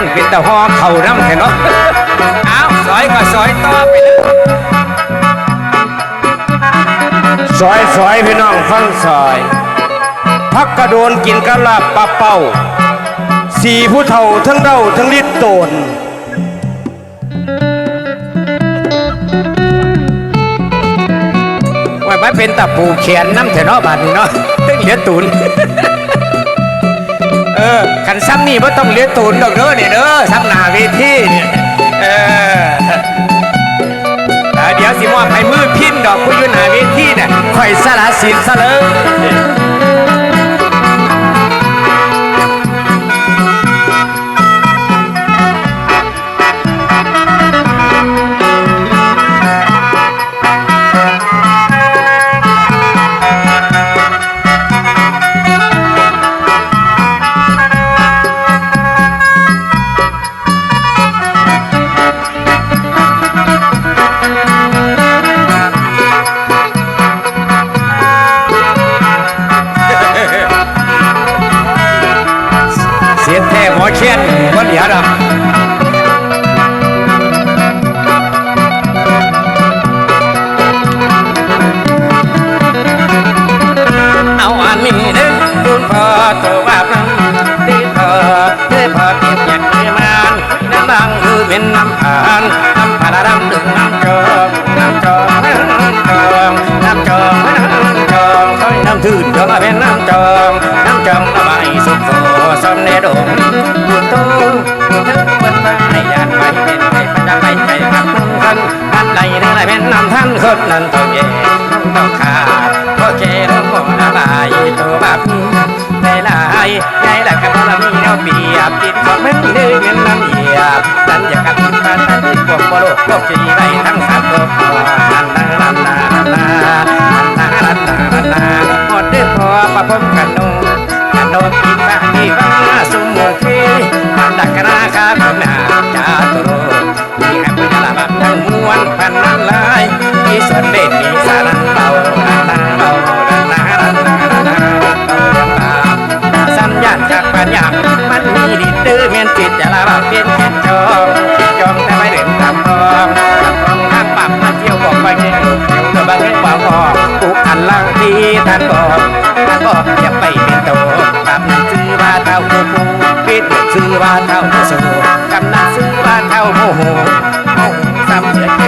นเป็นตะหอเข่าน้ำแท้เนาะเอาซอยก็ซอยต่อไปเลยซอยซอยพี่น้องฟังซอย พักกระโดนกินกะลาบปลาเป่า สี่ผู้เฒ่าทั้งเด้าทั้งลิดโตนว่ามันเป็นตะปูแขนน้ำแท้เนาะบาดนี้เนาะตึ้งเหลือตูน เออขันซ้ำนี่ว่าต้องเลี้ยตูนดอกเด้อเนี่ยเด้อซ้ำหนาเวทีเนี่ยเออเดี๋ยวสิมอบให้มือพินดอกผู้อยู่หนาเวทีเนี่ยข่อยสละสินซะเลย จอกน้ำจอกระบายสุขโสสมเนดงบุญโตบุญทึกบนไม้ยานไปเป็นไปปัญญาไปใจพักท่านท่านใดเรื่องใดเป็นนำท่านคนนั้นต้องแย่ต้องขาดก็เจริญบ่ละลายตัวแบบได้ลายไงล่ะกับเรามีเราเปียบติดของมันเดือเงินน้ำเหยียบนั่นอย่ากับมันมันติดพวกบ่โลกโลกจีไรทั้งสามโลก มาพบกันโนกันโนกินฟ้าที่ฟ้าสมมุติมันดักกนาคาคนหาจาตุรมีแอปเปิลละบับทั้งมวลพันนั้นลายมีส่วนเด็ดมีสารันเบานันนาเบานันนานันนานันนาสัญญาณจากปัญญามันมีดิดดื้อเมียนจิตจะละบับเปลี่ยนแค่จอ อย่าไปเป็นโตกำนั้นซื้อว่าเท่าโมโหปิดซื้อว่าเท่าผู้สูกำนันซื้อว่าเท่าโมโหโมโหซ้ำเสือ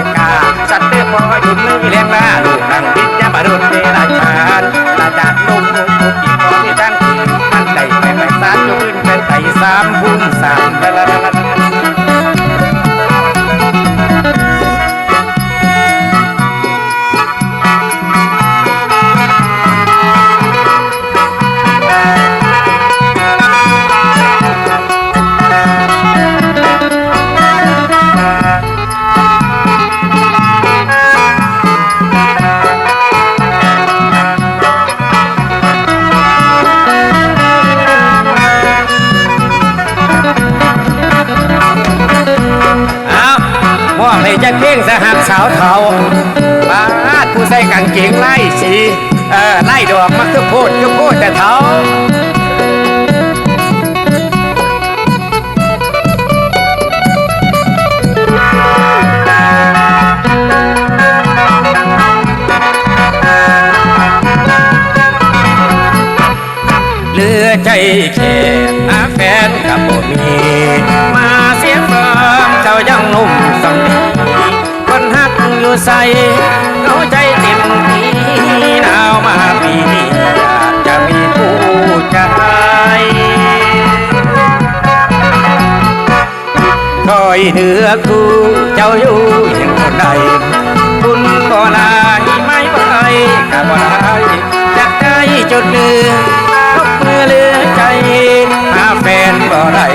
งเกงไล่สีเออไล่ดอกมักคือโพดคือโพดแต่เท้าเหลือใจแค่หาแฟนกับบ่มี มาเสียเฟิมเจ้ายังนุ่มสำนีคนหักอยู่ใส่ มาปีนี้อยากจะมีผู้ใจคอยเหนือคู่เจ้าอยู่เห็นคนใดบุญบ่ลายไม่ไหวกับบ่ายจากใจจุดหนึ่งยกมือเลือใจหาแฟนบ่ได้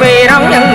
สี่สิบ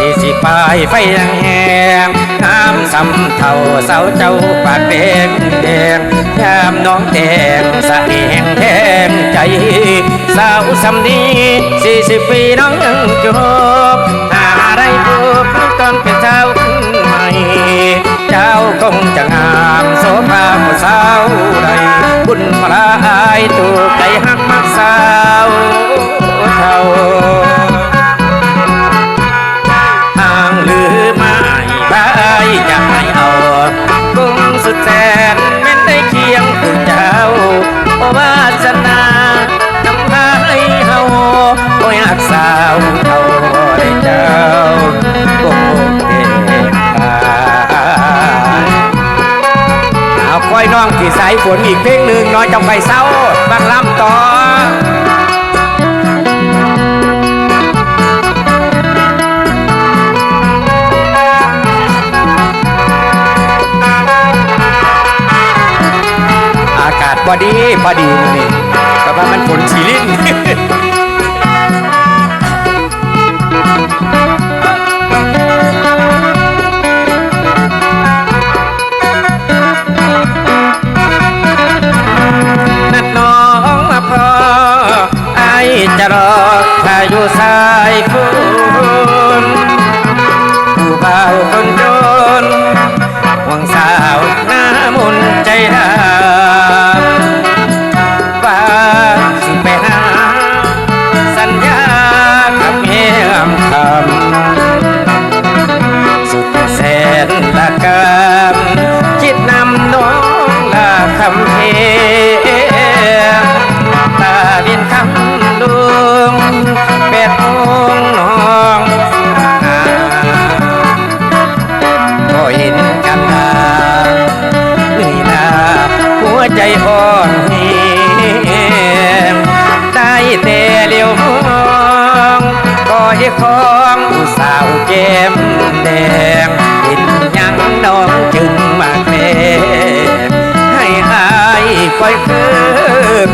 สี่สิบปลายไฟยังแหงงามสำเท่าสาวเจ้าปากแดงแดงยามน้องแดงสะแหงแทงใจ สาวสำนีสี่สิบปีน้องยังจบหาได้พบตอนเป็นสาวขึ้นใหม่เจ้าคงจะงามโสภาผู้สาวใดบุญพระอายตัวใจหักมักสาวเท่า นอีกเพลงหนึ่งน้อยจำไปเศร้าบังลำต่ออากาศพอดีพอดี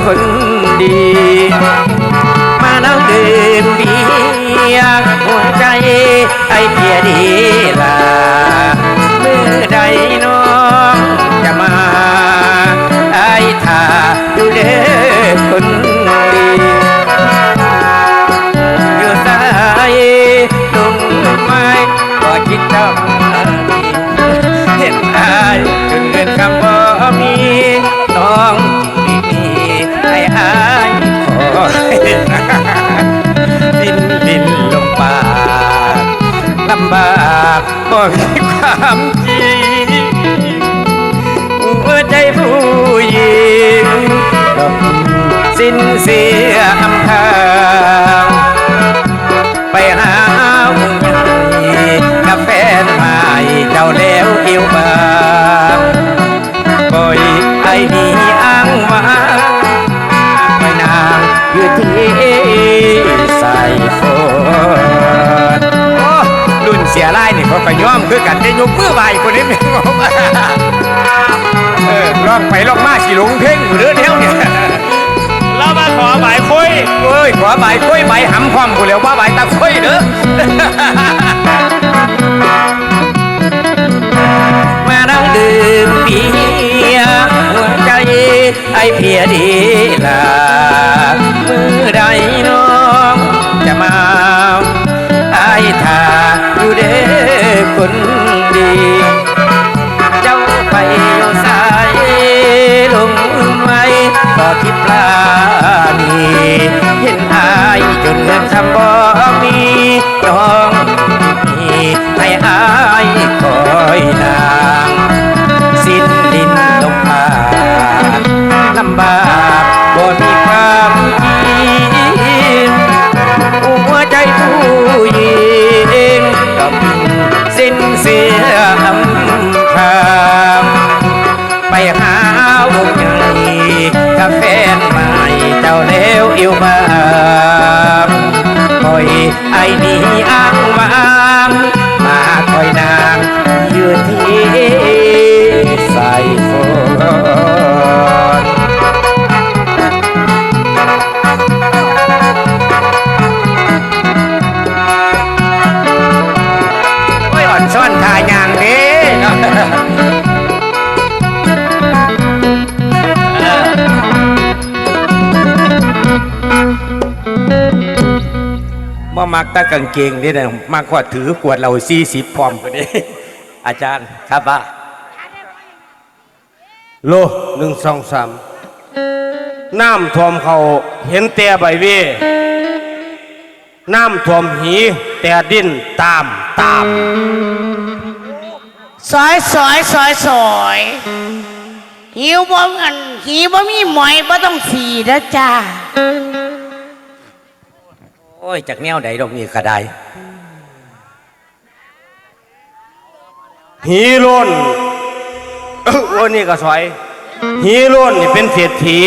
คือากบ่มีความจริงหัวใจผู้หญิงสิ้นเสียอำทางไปหา ยกมือไหวคนนี้ไม่งงเออลองไปลองมาสิหลงเพ่งอยู่เด้อเดียวเนี่ยเรามาขอหมายคุยเอ้ยขอใบกล้วยใบหำความกูแล้วว่าใบตะกล้วยเด้อมานั่งดื่มเบียร์หัวใจไอเพียดีลามือใดน้องจะมาไอท่าอยู่เด้อคน เลวอิวบ บ่มักตะกางเกงนี่นะมากกว่าถือขวดเราสี่สิบพร้อมกันนี้อาจารย์ครับว่าโลหนึ่งสองสามน้ำท่วมเขาเห็นแต่ใบเวน้ำท่วมหี แต่ดินตามตามซอยซอยซอยซอยหิวบ่เงินหิวบ่มีหมอยบ่ต้องสีนะจ้า อ้ยจากแนวใดดอกนี่ก็ได้หีล้นเอ้อวันนี้ก็สวยหีล้นนี่เป็นเศรษฐี